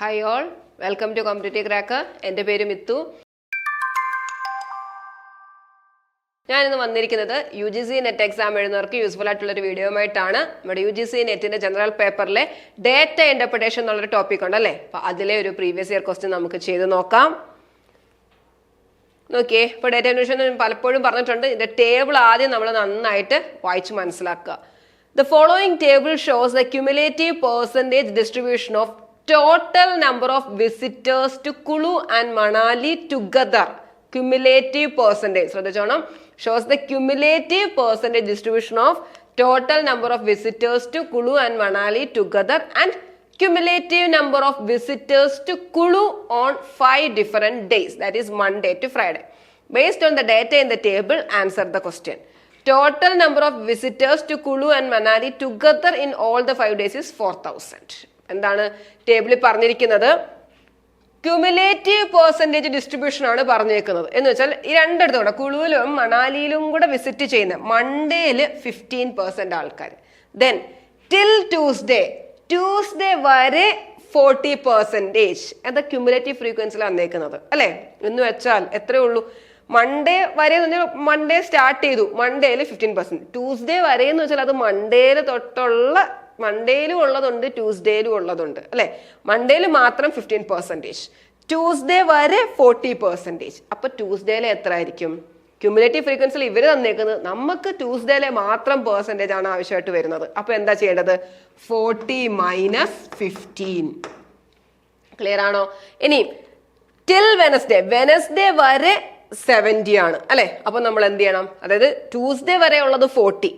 Hi all welcome to competitive cracker എന്റെ പേര് മിത്തു. ഞാനിന്ന് വന്നിരിക്കുന്നത് U G C net exam എഴുതുന്നവർക്ക് useful ആയിട്ടുള്ള ഒരു വീഡിയോ ആയിട്ടാണ് നമ്മുടെ യു ജി സി നെറ്റിന്റെ ജനറൽ പേപ്പറിലെ ഡേറ്റ ഇന്റർപ്രിട്ടേഷൻ എന്നുള്ളൊരു ടോപ്പിക് ഉണ്ടല്ലേ അപ്പോൾ അതിലെ ഒരു പ്രീവിയസ് ഇയർ ക്വസ്റ്റ്യൻ നമുക്ക് ചെയ്ത് നോക്കാം. നോക്കിയേ ഇപ്പോൾ ഡേറ്റ അന്വേഷണം പലപ്പോഴും പറഞ്ഞിട്ടുണ്ട്. ഇതിന്റെ ടേബിൾ ആദ്യം നമ്മൾ നന്നായിട്ട് വായിച്ച് മനസ്സിലാക്കുക. The following table shows the cumulative percentage distribution of Total number of visitors to Kullu and Manali together cumulative percentage ശ്രദ്ധിച്ചോണം shows the cumulative percentage distribution of total number of visitors to Kullu and Manali together and cumulative number of visitors to Kulu on five different days, that is Monday to Friday. Based on the data in the table, answer the question. Total number of visitors to Kulu and Manali together in all the five days is 4000. എന്താണ് ടേബിളിൽ പറഞ്ഞിരിക്കുന്നത്? Cumulative percentage distribution ആണ് പറഞ്ഞേക്കുന്നത്. എന്ന് വെച്ചാൽ ഈ രണ്ടിടത്തും കൂടെ കുളുവിലും മണാലിയിലും കൂടെ വിസിറ്റ് ചെയ്യുന്ന മൺഡേയിൽ ഫിഫ്റ്റീൻ പെർസെന്റ് ആൾക്കാർ ദെൻ ടിൽ ട്യൂസ്ഡേ ട്യൂസ്ഡേ വരെ ഫോർട്ടി പെർസെന്റേജ് എന്താ ക്യുമുലേറ്റീവ് ഫ്രീക്വൻസിയിൽ വന്നേക്കുന്നത്. അല്ലേ? എന്ന് വെച്ചാൽ എത്രയേ ഉള്ളൂ? മൺഡേ വരെ എന്ന് പറഞ്ഞാൽ മൺഡേ സ്റ്റാർട്ട് ചെയ്തു. മൺഡേയിൽ ഫിഫ്റ്റീൻ പെർസെന്റ് ട്യൂസ്ഡേ വരെ എന്ന് വെച്ചാൽ അത് മൺഡേയിൽ തൊട്ടുള്ള മൺഡേയിലും ഉള്ളതുണ്ട് ട്യൂസ്ഡേയിലും ഉള്ളതുണ്ട് അല്ലെ? മൺഡേയിൽ മാത്രം ഫിഫ്റ്റീൻ പെർസെന്റേജ് ട്യൂസ്ഡേ വരെ ഫോർട്ടി പെർസെന്റേജ് അപ്പൊ ട്യൂസ്ഡേയിലെ എത്ര ആയിരിക്കും ക്യുമുലേറ്റീവ് ഫ്രീക്വൻസിൽ ഇവർ തന്നേക്കുന്നത് നമുക്ക് ട്യൂസ്ഡേയിലെ മാത്രം പെർസെന്റേജ് ആണ് ആവശ്യമായിട്ട് വരുന്നത്. അപ്പൊ എന്താ ചെയ്യേണ്ടത്? ഫോർട്ടി മൈനസ് ഫിഫ്റ്റീൻ ക്ലിയർ ആണോ? ഇനി ടിൽ വെനസ്ഡേ വെനസ്ഡേ വരെ സെവന്റി ആണ് അല്ലെ? അപ്പൊ നമ്മൾ എന്ത് ചെയ്യണം? അതായത് ട്യൂസ്ഡേ വരെ ഉള്ളത് ഫോർട്ടി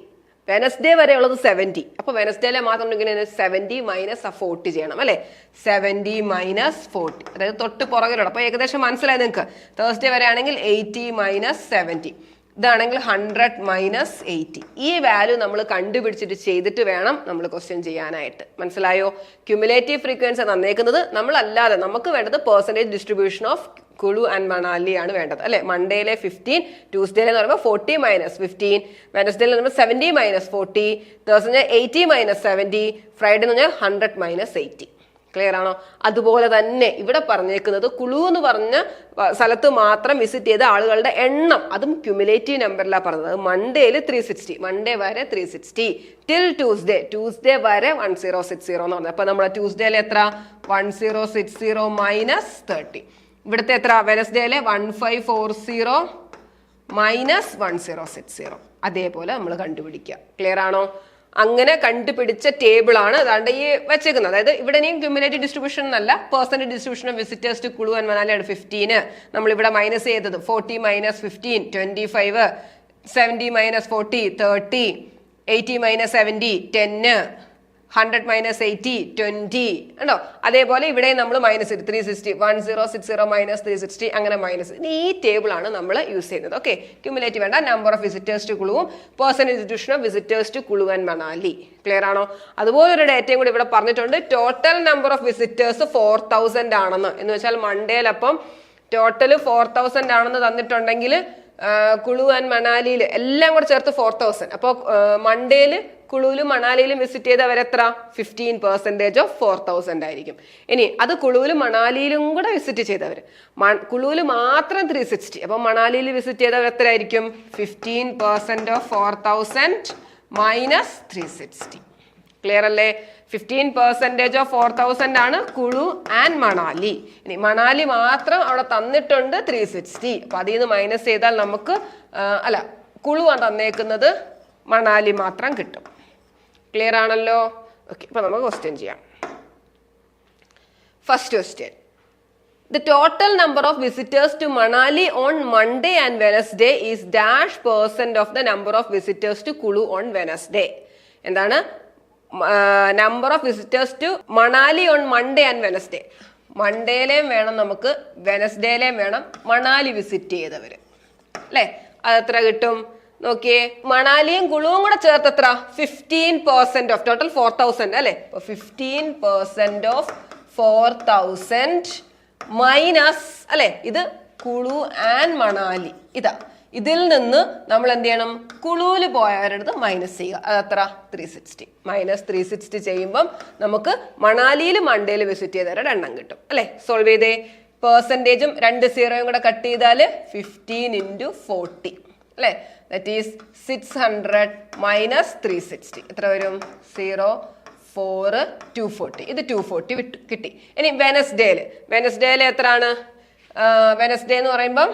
വെനസ്ഡേ വരെ ഉള്ളത് സെവന്റി അപ്പോൾ വെനസ്ഡേയിലെ മാത്രം ഇങ്ങനെ സെവന്റി മൈനസ് ആ ഫോർട്ടി ചെയ്യണം അല്ലേ? സെവന്റി മൈനസ് ഫോർട്ടി അതായത് തൊട്ട് പുറകിലുള്ള അപ്പോൾ ഏകദേശം മനസ്സിലായി നിങ്ങൾക്ക്? തേഴ്സ്ഡേ വരെ ആണെങ്കിൽ എയ്റ്റി മൈനസ് സെവന്റി ഇതാണെങ്കിൽ ഹൺഡ്രഡ് മൈനസ് എയ്റ്റി ഈ വാല്യൂ നമ്മൾ കണ്ടുപിടിച്ചിട്ട് ചെയ്തിട്ട് വേണം നമ്മൾ ക്വസ്റ്റ്യൻ ചെയ്യാനായിട്ട്. മനസ്സിലായോ? ക്യുമുലേറ്റീവ് ഫ്രീക്വൻസി തന്നേക്കുന്നത് നമ്മളല്ലാതെ നമുക്ക് വേണ്ടത് percentage distribution of Kullu and Manali ആണ് വേണ്ടത്. അല്ലെ? മൺഡേയിലെ ഫിഫ്റ്റീൻ ട്യൂസ്ഡേയിലെ എന്ന് പറയുമ്പോൾ ഫോർട്ടി മൈനസ് ഫിഫ്റ്റീൻ വെനസ്ഡേയിൽ എന്ന് പറയുമ്പോൾ seventy minus forty Thursday eighty minus seventy Friday എന്ന് പറഞ്ഞാൽ ഹൺഡ്രഡ് മൈനസ് എയ്റ്റി ക്ലിയർ ആണോ? അതുപോലെ തന്നെ ഇവിടെ പറഞ്ഞേക്കുന്നത് കുളു എന്ന് പറഞ്ഞ സ്ഥലത്ത് മാത്രം വിസിറ്റ് ചെയ്ത ആളുകളുടെ എണ്ണം. അതും ക്യുമുലേറ്റീവ് നമ്പറിലാണ് പറഞ്ഞത്. മൺഡേയിൽ ത്രീ സിക്സ്റ്റി മൺഡേ വരെ three sixty till Tuesday Tuesday വരെ വൺ സീറോ സിക്സ് സീറോ എന്ന് പറഞ്ഞത്. അപ്പൊ നമ്മുടെ ട്യൂസ്ഡേയിൽ എത്ര? One zero six zero minus thirty ഇവിടുത്തെ എത്ര? വെനസ്ഡേയിലെ one five four zero minus one zero six zero അതേപോലെ നമ്മൾ കണ്ടുപിടിക്കുക. ക്ലിയർ ആണോ? അങ്ങനെ കണ്ടുപിടിച്ച ടേബിൾ ആണ് അതാണ്ട് ഈ വെച്ചേക്കുന്നത്. അതായത് ഇവിടെ ഇനിയും ക്യൂമുലേറ്റീവ് ഡിസ്ട്രിബ്യൂഷൻ എന്നല്ല percentage distribution of visitors to Kullu and മനാലിയാണ് fifteen നമ്മൾ ഇവിടെ മൈനസ് ചെയ്തത് forty minus fifteen twenty five seventy minus forty thirty eighty minus seventy ten hundred minus eighty twenty ഉണ്ടോ അതേപോലെ ഇവിടെ നമ്മൾ minus three sixty one zero six zero minus three sixty അങ്ങനെ minus ഈ table ആണ് നമ്മൾ യൂസ് ചെയ്യുന്നത് ഓക്കെ ക്യുമുലേറ്റീവ് വേണ്ട number of visitors to കുളുവും person institution of visitors to Kullu and Manali clear ആണോ? അതുപോലെ ഒരു ഡേറ്റയും കൂടി ഇവിടെ പറഞ്ഞിട്ടുണ്ട് total number of visitors four thousand ആണെന്ന്. എന്ന് വെച്ചാൽ മൺഡേയിലപ്പം ടോട്ടൽ ഫോർ തൗസൻഡ് ആണെന്ന് തന്നിട്ടുണ്ടെങ്കിൽ കുളു ആൻഡ് മണാലിയിൽ എല്ലാം കൂടെ ചേർത്ത് ഫോർ തൗസൻഡ് അപ്പോൾ മൺഡേയിൽ കുളുവിലും മണാലിയിലും വിസിറ്റ് ചെയ്തവർ എത്ര? Fifteen percentage of four thousand ആയിരിക്കും. ഇനി അത് കുളുവിലും മണാലിയിലും കൂടെ വിസിറ്റ് ചെയ്തവർ കുളുവിൽ മാത്രം ത്രീ സിക്സ്റ്റി അപ്പോൾ മണാലിയിൽ വിസിറ്റ് ചെയ്തവർ എത്ര ആയിരിക്കും fifteen percent of four thousand minus three sixty clear അല്ലേ? Fifteen percentage of four thousand ആണ് കുളു ആൻഡ് മണാലി. ഇനി മണാലി മാത്രം അവിടെ തന്നിട്ടുണ്ട് ത്രീ സിക്സ്റ്റി അപ്പൊ അതിൽ നിന്ന് മൈനസ് ചെയ്താൽ നമുക്ക് അല്ല കുളു ആണ് തന്നേക്കുന്നത്. മണാലി മാത്രം കിട്ടും. ക്ലിയർ ആണല്ലോ? ഓക്കെ അപ്പൊ നമുക്ക് ക്വസ്റ്റ്യൻ ചെയ്യാം. First question the total number of visitors to Manali on Monday and Wednesday is dash percent of the number of visitors to Kullu on Wednesday എന്താണ് number of visitors to Manali on Monday and Wednesday മൺഡേയിലേയും വേണം നമുക്ക് വെനസ്ഡേയിലേയും വേണം Manali visit ചെയ്തവര്. അല്ലേ? അത് എത്ര കിട്ടും? നോക്കിയേ മണാലിയും കുളുവും കൂടെ ചേർത്ത് എത്ര fifteen percent of total four thousand അല്ലെ? Fifteen percent of four thousand minus അല്ലെ? ഇത് കുളു ആൻഡ് മണാലി. ഇതാ. ഇതിൽ നിന്ന് നമ്മൾ എന്ത് ചെയ്യണം? കുളുവിൽ പോയവരുടെ മൈനസ് ചെയ്യുക. അത് എത്ര three sixty minus three sixty ചെയ്യുമ്പം നമുക്ക് മണാലിയിൽ മണ്ടയിൽ വിസിറ്റ് ചെയ്തവരുടെ എണ്ണം കിട്ടും. അല്ലെ? സോൾവ് ചെയ്തേ. പെർസെന്റേജും രണ്ട് സീറോയും കൂടെ കട്ട് ചെയ്താൽ ഫിഫ്റ്റീൻ ഇന്റു ഫോർട്ടി അല്ലെ? That is six hundred minus three sixty എത്ര വരും? സീറോ ഫോർ ടു ഫോർട്ടി ഇത് ടു ഫോർട്ടി വിട്ടു കിട്ടി. ഇനി വെനസ്ഡേയിൽ വെനസ്ഡേയിൽ എത്രയാണ്? വെനസ്ഡേ എന്ന് പറയുമ്പം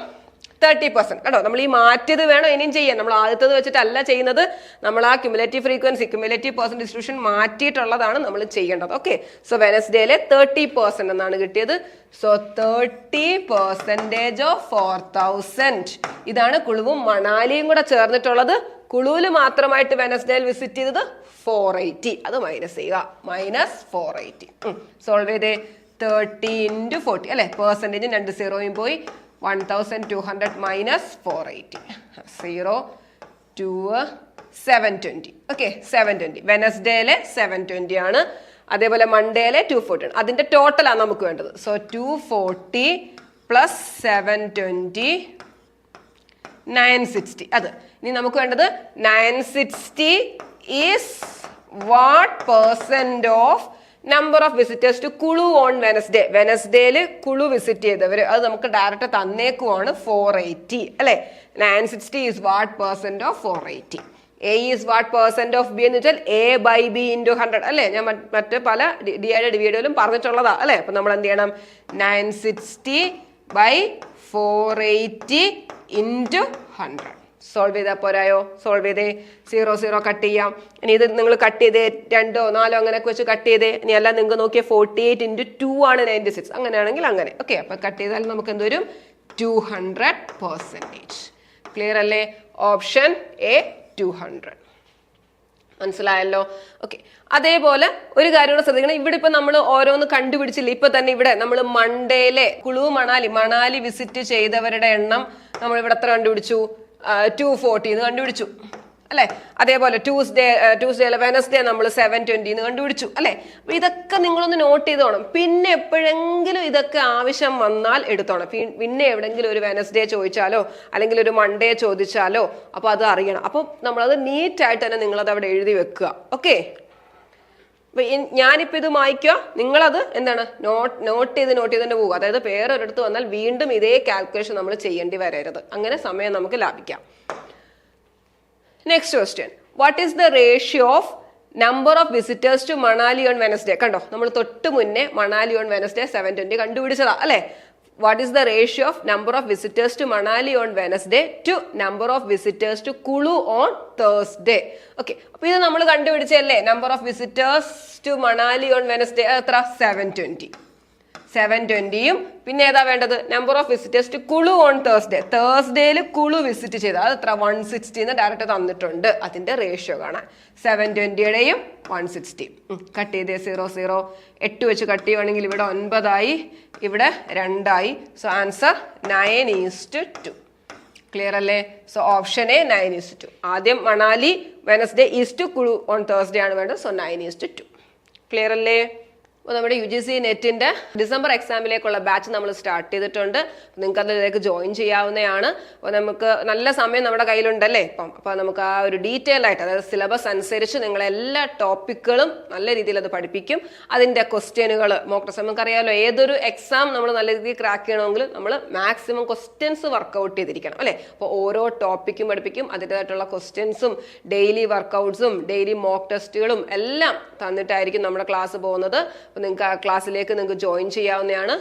തേർട്ടി പെർസെന്റ് കേട്ടോ നമ്മൾ ഈ മാറ്റിയത് വേണം ഇനിയും ചെയ്യാൻ. നമ്മൾ ആദ്യത്തത് വെച്ചിട്ടല്ല ചെയ്യുന്നത്. നമ്മൾ ആ cumulative frequency cumulative percent distribution മാറ്റിയിട്ടുള്ളതാണ് നമ്മൾ ചെയ്യേണ്ടത്. ഓക്കെ സോ വെനസ്ഡേയിലെ തേർട്ടി പെർസെന്റ് എന്നാണ് കിട്ടിയത്. So thirty percentage of four thousand ഇതാണ് കുളുവും മണാലിയും കൂടെ ചേർന്നിട്ടുള്ളത്. കുളുവിൽ മാത്രമായിട്ട് വെനസ്ഡേയിൽ വിസിറ്റ് ചെയ്തത് ഫോർ എയ്റ്റി അത് മൈനസ് ചെയ്യുക. മൈനസ് ഫോർ എയ്റ്റി സോൾവ് ചെയ്തേ തേർട്ടി ഇന്റു ഫോർട്ടി അല്ലേ? പെർസെന്റേജും രണ്ട് സീറോയും പോയി. One thousand two hundred minus four eighty zero two seven twenty okay seven twenty വെനസ്ഡേയിലെ seven twenty ആണ്. അതേപോലെ മൺഡേയിലെ ടു ഫോർട്ടി ആണ്. അതിന്റെ ടോട്ടലാണ് നമുക്ക് വേണ്ടത്. So two forty plus seven twenty nine sixty അത്. ഇനി നമുക്ക് വേണ്ടത് nine sixty is what percent of number of visitors to Kullu on Wednesday വെനസ്ഡേയിൽ Kullu visit ചെയ്തവർ അത് നമുക്ക് ഡയറക്റ്റ് തന്നേക്കുവാണ് ഫോർ എയ്റ്റി അല്ലെ? Nine sixty is what percent of four eighty A is what percent of B എന്ന് വെച്ചാൽ A by B into hundred അല്ലേ? ഞാൻ മറ്റ് മറ്റ് പല ഡി ഐയുടെ വീഡിയോയിലും പറഞ്ഞിട്ടുള്ളതാ അല്ലേ? അപ്പൊ നമ്മൾ എന്ത് ചെയ്യണം? Nine sixty by four eighty into hundred solve ചെയ്താൽ പോരായോ? സോൾവ് ചെയ്തേ. സീറോ സീറോ കട്ട് ചെയ്യാം. ഇനി ഇത് നിങ്ങൾ കട്ട് ചെയ്തേ രണ്ടോ നാലോ അങ്ങനെയൊക്കെ വെച്ച് കട്ട് ചെയ്തേ. ഇനി അല്ല നിങ്ങൾക്ക് നോക്കിയാൽ ഫോർട്ടി എയ്റ്റ് ഇന്റു ടു ആണ് നയന്റി സിക്സ് അങ്ങനെയാണെങ്കിൽ അങ്ങനെ. ഓക്കെ അപ്പം കട്ട് ചെയ്താൽ നമുക്ക് എന്തൊരു ടു ഹൺഡ്രഡ് പെർസെന്റേജ് ക്ലിയർ അല്ലേ? ഓപ്ഷൻ എ ടു ഹൺഡ്രഡ് മനസ്സിലായല്ലോ? ഓക്കെ അതേപോലെ ഒരു കാര്യം കൂടെ ശ്രദ്ധിക്കണം. ഇവിടെ ഇപ്പൊ നമ്മൾ ഓരോന്ന് കണ്ടുപിടിച്ചില്ല? ഇപ്പൊ തന്നെ ഇവിടെ നമ്മൾ മണ്ടേലെ കുളു മണാലി മണാലി വിസിറ്റ് ചെയ്തവരുടെ എണ്ണം നമ്മൾ ഇവിടെ എത്ര കണ്ടുപിടിച്ചു? ടു ഫോർട്ടി എന്ന് കണ്ടുപിടിച്ചു. അല്ലെ? അതേപോലെ ട്യൂസ്ഡേ ട്യൂസ്ഡേ അല്ല വെനസ്ഡേ നമ്മൾ സെവൻ ട്വന്റി എന്ന് കണ്ടുപിടിച്ചു. അല്ലെ? അപ്പൊ ഇതൊക്കെ നിങ്ങളൊന്ന് നോട്ട് ചെയ്തോണം പിന്നെ എപ്പോഴെങ്കിലും ഇതൊക്കെ ആവശ്യം വന്നാൽ എടുത്തോണം. പിന്നെ എവിടെങ്കിലും ഒരു വെനസ്ഡേ ചോദിച്ചാലോ അല്ലെങ്കിൽ ഒരു മൺഡേ ചോദിച്ചാലോ അപ്പൊ അത് അറിയണം. അപ്പൊ നമ്മളത് നീറ്റായിട്ട് തന്നെ നിങ്ങളത് അവിടെ എഴുതി വെക്കുക. ഓക്കെ അപ്പൊ ഞാനിപ്പോ ഇത് മായ്ക്കുക നിങ്ങളത് എന്താണ്? നോട്ട് നോട്ട് ചെയ്ത് നോട്ട് ചെയ്ത് തന്നെ പോകുക അതായത് പേരൊരിടത്ത് വന്നാൽ വീണ്ടും ഇതേ കാൽക്കുലേഷൻ നമ്മൾ ചെയ്യേണ്ടി വരരുത്. അങ്ങനെ സമയം നമുക്ക് ലാഭിക്കാം. Next question what is the ratio of number of visitors to Manali on Wednesday കണ്ടോ? നമ്മൾ തൊട്ട് മുന്നേ Manali on Wednesday seven twenty കണ്ടുപിടിച്ചതാ അല്ലെ? What is the ratio of number of visitors to Manali on Wednesday to number of visitors to Kullu on Thursday okay അപ്പൊ ഇത് നമ്മൾ കണ്ടുപിടിച്ചല്ലേ number of visitors to Manali on Wednesday എത്ര seven twenty seven ട്വന്റിയും പിന്നെ ഏതാ വേണ്ടത്? Number of visitors to Kullu on Thursday തേഴ്സ്ഡേയിൽ Kullu visit ചെയ്ത് അത് എത്ര? വൺ സിക്സ്റ്റി എന്ന് ഡയറക്റ്റ് തന്നിട്ടുണ്ട്. അതിന്റെ റേഷ്യോ കാണാൻ സെവൻ ട്വന്റിയുടെയും വൺ സിക്സ്റ്റി കട്ട് ചെയ്തേ സീറോ സീറോ എട്ട് വെച്ച് കട്ട് ചെയ്യുവാണെങ്കിൽ ഇവിടെ ഒൻപതായി ഇവിടെ രണ്ടായി. So answer nine is to two clear അല്ലേ? So option A nine is to two ആദ്യം Manali Wednesday is to Kullu on Thursday ആണ് വേണ്ടത്. So nine is to two clear അല്ലേ അപ്പോൾ നമ്മുടെ യു ജി സി നെറ്റിന്റെ ഡിസംബർ എക്സാമിലേക്കുള്ള batch നമ്മൾ സ്റ്റാർട്ട് ചെയ്തിട്ടുണ്ട്. നിങ്ങൾക്ക് അതിലേക്ക് ജോയിൻ ചെയ്യാവുന്നതാണ്. അപ്പോൾ നമുക്ക് നല്ല സമയം നമ്മുടെ കയ്യിലുണ്ടല്ലേ? ഇപ്പം അപ്പോൾ നമുക്ക് ആ ഒരു ഡീറ്റെയിൽ ആയിട്ട് അതായത് സിലബസ് അനുസരിച്ച് നിങ്ങൾ എല്ലാ ടോപ്പിക്കുകളും നല്ല രീതിയിൽ അത് പഠിപ്പിക്കും. അതിന്റെ ക്വസ്റ്റ്യനുകൾ മോക്ക് ടെസ്റ്റ് നമുക്കറിയാമല്ലോ ഏതൊരു എക്സാം നമ്മൾ നല്ല രീതിയിൽ ക്രാക്ക് ചെയ്യണമെങ്കിൽ നമ്മൾ മാക്സിമം ക്വസ്റ്റ്യൻസ് വർക്കൗട്ട് ചെയ്തിരിക്കണം അല്ലേ? അപ്പോൾ ഓരോ ടോപ്പിക്കും പഠിപ്പിക്കും അതിന്റെതായിട്ടുള്ള ക്വസ്റ്റ്യൻസും ഡെയിലി വർക്കൗട്ട്സും ഡെയിലി മോക്ക് ടെസ്റ്റുകളും എല്ലാം തന്നിട്ടായിരിക്കും നമ്മുടെ ക്ലാസ് പോകുന്നത്. അപ്പോൾ നിങ്ങൾക്ക് ആ ക്ലാസ്സിലേക്ക് നിങ്ങൾക്ക് ജോയിൻ ചെയ്യാവുന്നതാണ്.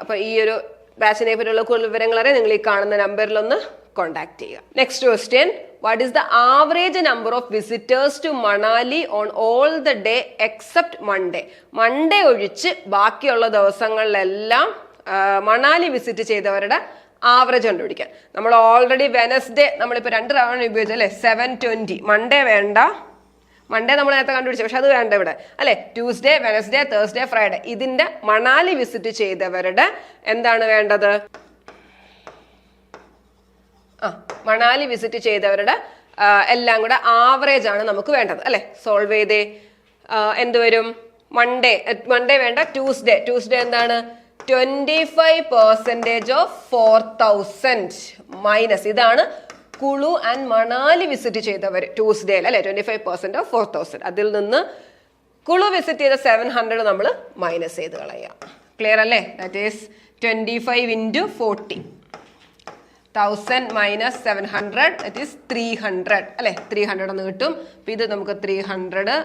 അപ്പോൾ ഈ ഒരു ബാച്ചിനെ പറ്റിയുള്ള കൂടുതൽ വിവരങ്ങൾ അറിയാൻ നിങ്ങൾ ഈ കാണുന്ന നമ്പറിലൊന്ന് കോൺടാക്ട് ചെയ്യുക. Next question what is the average number of visitors to Manali on all the day except Monday Monday ഒഴിച്ച് ബാക്കിയുള്ള ദിവസങ്ങളിലെല്ലാം മണാലി വിസിറ്റ് ചെയ്തവരുടെ ആവറേജ് കണ്ടുപിടിക്കാൻ നമ്മൾ ഓൾറെഡി വെനസ്ഡേ നമ്മളിപ്പോൾ രണ്ട് തവണ ഉപയോഗിച്ചല്ലേ സെവൻ ട്വന്റി മൺഡേ വേണ്ട. മൺഡേ നമ്മൾ നേരത്തെ കണ്ടുപിടിച്ചു. പക്ഷെ അത് വേണ്ട ഇവിടെ. അല്ലെ? ട്യൂസ്ഡേ വെനസ്ഡേ തേഴ്സ്ഡേ ഫ്രൈഡേ ഇതിന്റെ മണാലി വിസിറ്റ് ചെയ്തവരുടെ എന്താണ് വേണ്ടത്? ആ മണാലി വിസിറ്റ് ചെയ്തവരുടെ എല്ലാം കൂടെ ആവറേജ് ആണ് നമുക്ക് വേണ്ടത്. അല്ലെ? സോൾവ് ചെയ്തേ. എന്ത് വരും? മൺഡേ മൺഡേ വേണ്ട ട്യൂസ്ഡേ ട്യൂസ്ഡേ എന്താണ്? Twenty five percentage of four thousand minus ഇതാണ് കുളു ആൻഡ് മണാലി വിസിറ്റ് ചെയ്തവർ ട്യൂസ്ഡേയിൽ അല്ലെ? Twenty five percent of four thousand അതിൽ നിന്ന് കുളു വിസിറ്റ് ചെയ്ത സെവൻ ഹൺഡ്രഡ് നമ്മൾ മൈനസ് ചെയ്ത് കളയാം. ക്ലിയർ അല്ലേ? That is twenty five into forty thousand minus seven hundred that is three hundred അല്ലെ? ത്രീ ഹൺഡ്രഡ് എന്ന് കിട്ടും. അപ്പൊ ഇത് നമുക്ക് ത്രീ ഹൺഡ്രഡ്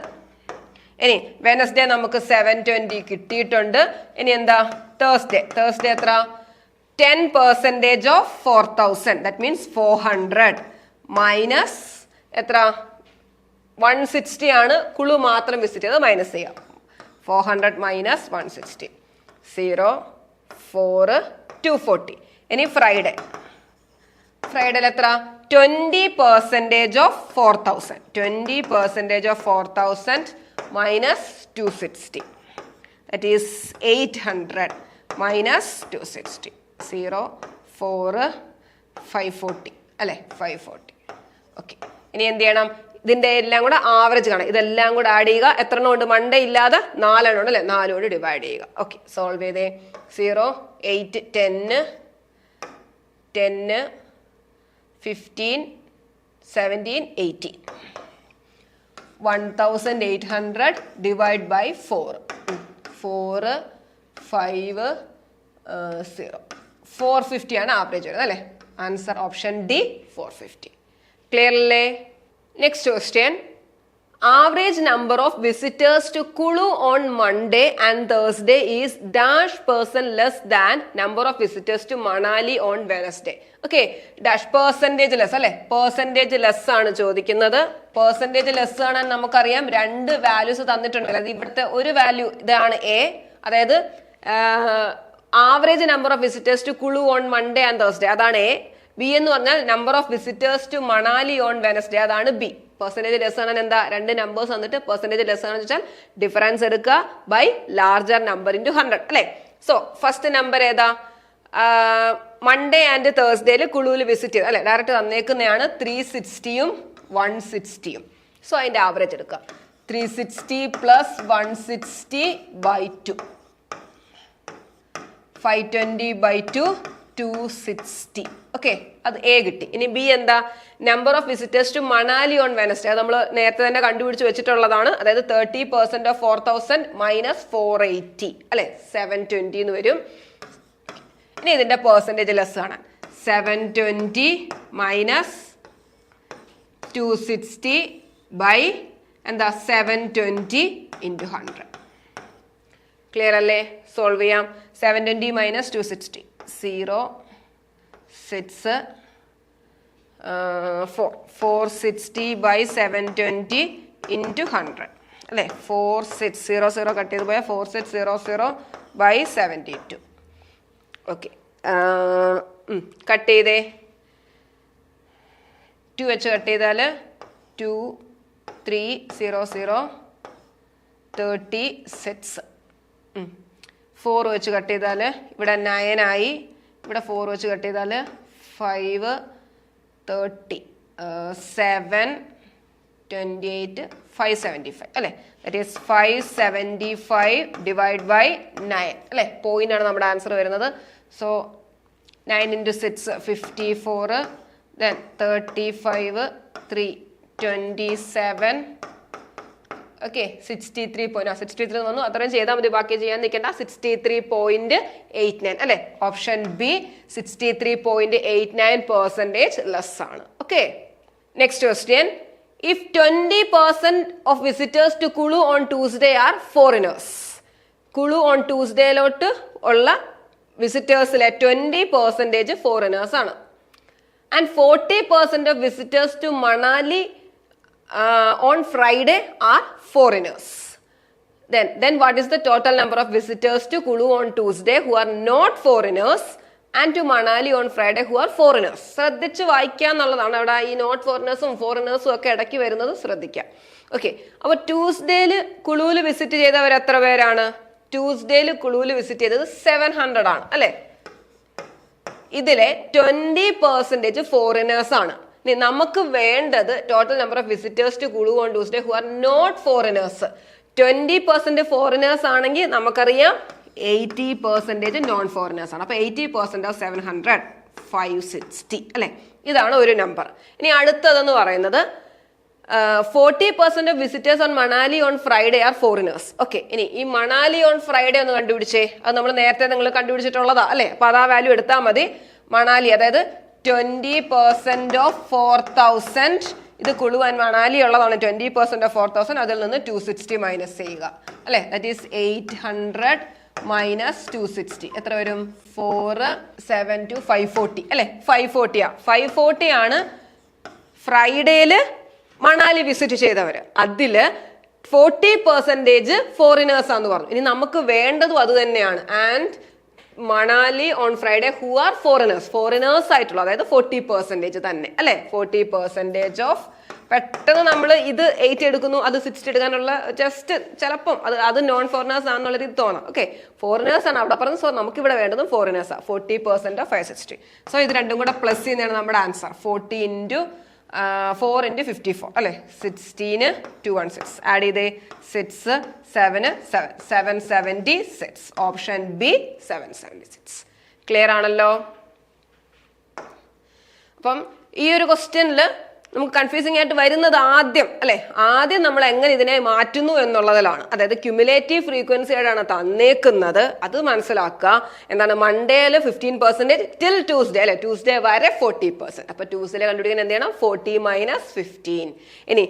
ഇനി വെനസ്ഡേ നമുക്ക് സെവൻ ട്വന്റി കിട്ടിയിട്ടുണ്ട്. ഇനി എന്താ? തേഴ്സ്ഡേ തേഴ്സ്ഡേ എത്ര? Ten percentage of four thousand that means four hundred minus എത്ര? വൺ സിക്സ്റ്റി ആണ്. കുളു മാത്രം വിസിറ്റ് ചെയ്ത് മൈനസ് ചെയ്യാം. Four hundred minus one sixty zero four two forty ഇനി ഫ്രൈഡേ ഫ്രൈഡേയിൽ എത്ര? Twenty percentage of four thousand twenty percentage of four thousand minus two sixty that is eight hundred minus two sixty zero four five forty അല്ലേ? Five forty okay ഇനി എന്ത് ചെയ്യണം? ഇതിന്റെ എല്ലാം കൂടെ ആവറേജ് കാണാം. ഇതെല്ലാം കൂടെ ആഡ് ചെയ്യുക. എത്ര എണ്ണം ഉണ്ട്? മൺഡേ ഇല്ലാതെ നാലെണ്ണം ഉണ്ട് അല്ലേ? നാലോട് ഡിവൈഡ് ചെയ്യുക. ഓക്കെ സോൾവ് ചെയ്തേ. Zero eight ten ten fifteen seventeen eighteen one thousand eight hundred divide by four four five zero four fifty ആണ് ആവറേജ് വരുന്നത് അല്ലേ? Answer option D four fifty clear അല്ലേ? Next question average number of visitors to Kullu on Monday and Thursday is dash person less than number of visitors to Manali on Wednesday okay dash percentage less അല്ലെ? Percentage less ആണ് ചോദിക്കുന്നത്. Percentage less ആണെന്ന് നമുക്കറിയാം. രണ്ട് values തന്നിട്ടുണ്ട്. അതായത് ഇവിടുത്തെ ഒരു വാല്യൂ ഇതാണ് എ അതായത് average number of visitors to Kullu on Monday and Thursday അതാണ് എ ബി എന്ന് പറഞ്ഞാൽ number of visitors to Manali on Wednesday അതാണ് ബി പെർസെന്റേജ് ലെസ് ആണ് എന്താ? രണ്ട് നമ്പേഴ്സ് വന്നിട്ട് പെർസെന്റേജ് ലെസ് ആണെന്ന് വെച്ചാൽ ഡിഫറൻസ് എടുക്കുക by larger number into hundred അല്ലേ? സോ ഫസ്റ്റ് നമ്പർ ഏതാ? മൺഡേ ആൻഡ് തേഴ്സ്ഡേയിൽ കുളുവിൽ വിസിറ്റ് ചെയ്ത്. അല്ലെ? ഡയറക്റ്റ് തന്നേക്കുന്നതാണ് ത്രീ സിക്സ്റ്റിയും വൺ സിക്സ്റ്റിയും സോ അതിന്റെ ആവറേജ് എടുക്കുക. Three sixty plus one sixty by two five twenty by two two sixty okay അത് എ കിട്ടി. ഇനി ബി എന്താ? Number of visitors to Manali on Wednesday അത് നമ്മൾ നേരത്തെ തന്നെ കണ്ടുപിടിച്ച് വെച്ചിട്ടുള്ളതാണ്. അതായത് thirty percent of four thousand minus four eighty അല്ലെ? സെവൻ ട്വന്റി എന്ന് വരും. ഇനി ഇതിന്റെ പെർസെന്റേജ് ലെസ് ആണ്. Seven twenty minus two sixty by എന്താ? Seven twenty into hundred clear അല്ലേ? സോൾവ് ചെയ്യാം. Seven twenty minus two sixty zero six four four sixty by seven twenty into hundred അല്ലേ? Four six zero zero cut ചെയ്ത് പോയാൽ four six zero zero by seventy two okay cut ചെയ്തേ. Two വെച്ച് cut ചെയ്താൽ two three zero zero thirty six four വെച്ച് cut ചെയ്താൽ ഇവിടെ nine ആയി. ഇവിടെ ഫോർ വെച്ച് കട്ട് ചെയ്താൽ five thirty seven twenty eight five seventy five അല്ലേ? That is five seventy five divide by nine അല്ലേ? പോയിന്റ് ആണ് നമ്മുടെ ആൻസർ വരുന്നത്. So nine into six fifty four then thirty five three twenty seven okay sixty three point sixty three വന്നു. അത്രയും ചെയ്താൽ മതി ബാക്കി ചെയ്യാൻ നിൽക്കേണ്ട sixty three point eight nine അല്ലെ? Option B sixty three point eight nine percentage less ആണ്. Okay next question if twenty percent of visitors to Kullu on Tuesday are foreigners Kullu on ട്യൂസ്ഡേയിലോട്ട് ഉള്ള വിസിറ്റേഴ്സിലെ ട്വന്റി പെർസെന്റേജ് ഫോറിനേഴ്സ് ആണ്. And forty percent of visitors to Manali on Friday are foreigners then then what is the total number of visitors to kulu on tuesday who are not foreigners and to Manali on Friday who are foreigners ശ്രദ്ധിച്ച് വായിക്കുക എന്നുള്ളതാണ് അവിടെ ഈ not ഫോറിനേഴ്സും ഫോറിനേഴ്സും ഒക്കെ ഇടയ്ക്ക് വരുന്നത്. ശ്രദ്ധിക്കുക. Okay അപ്പൊ ട്യൂസ്ഡേയിൽ കുളുവിൽ വിസിറ്റ് ചെയ്തവർ എത്ര പേരാണ്? ട്യൂസ്ഡേയിൽ കുളുവിൽ വിസിറ്റ് ചെയ്തത് സെവൻ ഹൺഡ്രഡ് ആണ് അല്ലെ? ഇതിലെ ട്വന്റി പെർസെന്റേജ് ഫോറിനേഴ്സ് ആണ്. നമുക്ക് വേണ്ടത് total number of visitors to Kullu on Tuesday who are not foreigners twenty percent foreigners ആണെങ്കിൽ നമുക്കറിയാം എയ്റ്റി പെർസെന്റേജ് നോൺ ഫോറിനേഴ്സ് ആണ്. അപ്പോൾ eighty percent of seven hundred five sixty അല്ലേ? ഇതാണ് ഒരു നമ്പർ ഇനി അടുത്തതെന്ന് പറയുന്നത് forty percent of visitors on Manali on Friday are foreigners okay ഇനി ഈ മണാലി ഓൺ ഫ്രൈഡേ ഒന്ന് കണ്ടുപിടിച്ചേ. അത് നമ്മൾ നേരത്തെ നിങ്ങൾ കണ്ടുപിടിച്ചിട്ടുള്ളതാ അല്ലേ? അപ്പൊ അതാ വാല്യൂ എടുത്താൽ മതി. മണാലി അതായത് twenty percent of four thousand ഇത് കുളു ആൻഡ് മണാലി ഉള്ളതാണ് twenty percent of four thousand അതിൽ നിന്ന് ടു സിക്സ്റ്റി മൈനസ് ചെയ്യുക. അല്ലെ? That is eight hundred minus two sixty എത്ര വരും? Four seven two five forty അല്ലെ? ഫൈവ് ഫോർട്ടിയാ ഫൈവ് ഫോർട്ടി ആണ് ഫ്രൈഡേയിൽ മണാലി വിസിറ്റ് ചെയ്തവർ അതിൽ ഫോർട്ടി പെർസെന്റേജ് ഫോറിനേഴ്സ് ആന്ന് പറഞ്ഞു. ഇനി നമുക്ക് വേണ്ടതും അത് തന്നെയാണ്. And Manali on Friday who are foreigners foreigners ആയിട്ടുള്ള അതായത് ഫോർട്ടി പെർസെന്റേജ് തന്നെ അല്ലേ? ഫോർട്ടി പെർസെന്റേജ് ഓഫ് പെട്ടെന്ന് നമ്മൾ ഇത് എയ്റ്റ് എടുക്കുന്നു അത് സിക്സ്റ്റി എടുക്കാനുള്ള ജസ്റ്റ് ചിലപ്പം അത് അത് നോൺ ഫോറിനേഴ്സ് ആണെന്നുള്ള രീതി തോന്നാം. ഓക്കെ ഫോറിനേഴ്സ് ആണ് അവിടെ പറഞ്ഞത്. സോ നമുക്ക് ഇവിടെ വേണ്ടതും ഫോറിനേഴ്സ് ആണ് forty percent of five sixty so ഇത് രണ്ടും കൂടെ പ്ലസ് ചെയ്യുന്നതാണ് നമ്മുടെ answer forty into four into fifty four അല്ലേ? Sixteen two one six add ചെയ്തേ. Six seven seven seven seventy six option B seven seventy six clear ആണല്ലോ? അപ്പം ഈ ഒരു ക്വസ്റ്റ്യനിൽ നമുക്ക് കൺഫ്യൂസിംഗ് ആയിട്ട് വരുന്നത് ആദ്യം അല്ലെ? ആദ്യം നമ്മൾ എങ്ങനെ ഇതിനെ മാറ്റുന്നു എന്നുള്ളതിലാണ്. അതായത് ക്യുമുലേറ്റീവ് ഫ്രീക്വൻസി ആയിട്ടാണ് തന്നേക്കുന്നത്. അത് മനസ്സിലാക്കുക. എന്താണ് മൺഡേയിൽ ഫിഫ്റ്റീൻ പെർസെന്റേജ് ടിൽ ട്യൂസ്ഡേ അല്ലെ? ട്യൂസ്ഡേ വരെ ഫോർട്ടി പെർസെന്റ് അപ്പൊ ട്യൂസ്ഡേ കണ്ടുപിടിക്കാൻ എന്ത് ചെയ്യണം? ഫോർട്ടി മൈനസ് ഫിഫ്റ്റീൻ ഇനി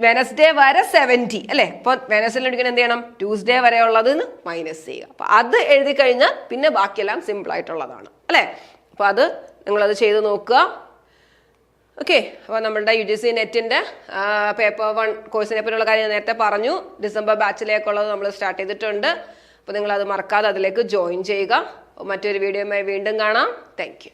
വെനസ്ഡേ വരെ സെവന്റി അല്ലേ? അപ്പോൾ വെനസ്ഡേ കണ്ടുപിടിക്കാൻ എന്ത് ചെയ്യണം? ട്യൂസ്ഡേ വരെ ഉള്ളത് മൈനസ് ചെയ്യുക. അപ്പൊ അത് എഴുതി കഴിഞ്ഞാൽ പിന്നെ ബാക്കിയെല്ലാം സിമ്പിൾ ആയിട്ടുള്ളതാണ്. അല്ലേ? അപ്പൊ അത് നിങ്ങളത് ചെയ്ത് നോക്കുക. ഓക്കെ അപ്പോൾ നമ്മളുടെ യു ജി സി നെറ്റിന്റെ പേപ്പർ വൺ കോഴ്സിനെ പറ്റിയുള്ള കാര്യം നേരത്തെ പറഞ്ഞു. ഡിസംബർ ബാച്ചിലേക്കുള്ളത് നമ്മൾ സ്റ്റാർട്ട് ചെയ്തിട്ടുണ്ട്. അപ്പോൾ നിങ്ങൾ അത് മറക്കാതെ അതിലേക്ക് ജോയിൻ ചെയ്യുക. മറ്റൊരു വീഡിയോയുമായി വീണ്ടും കാണാം. താങ്ക്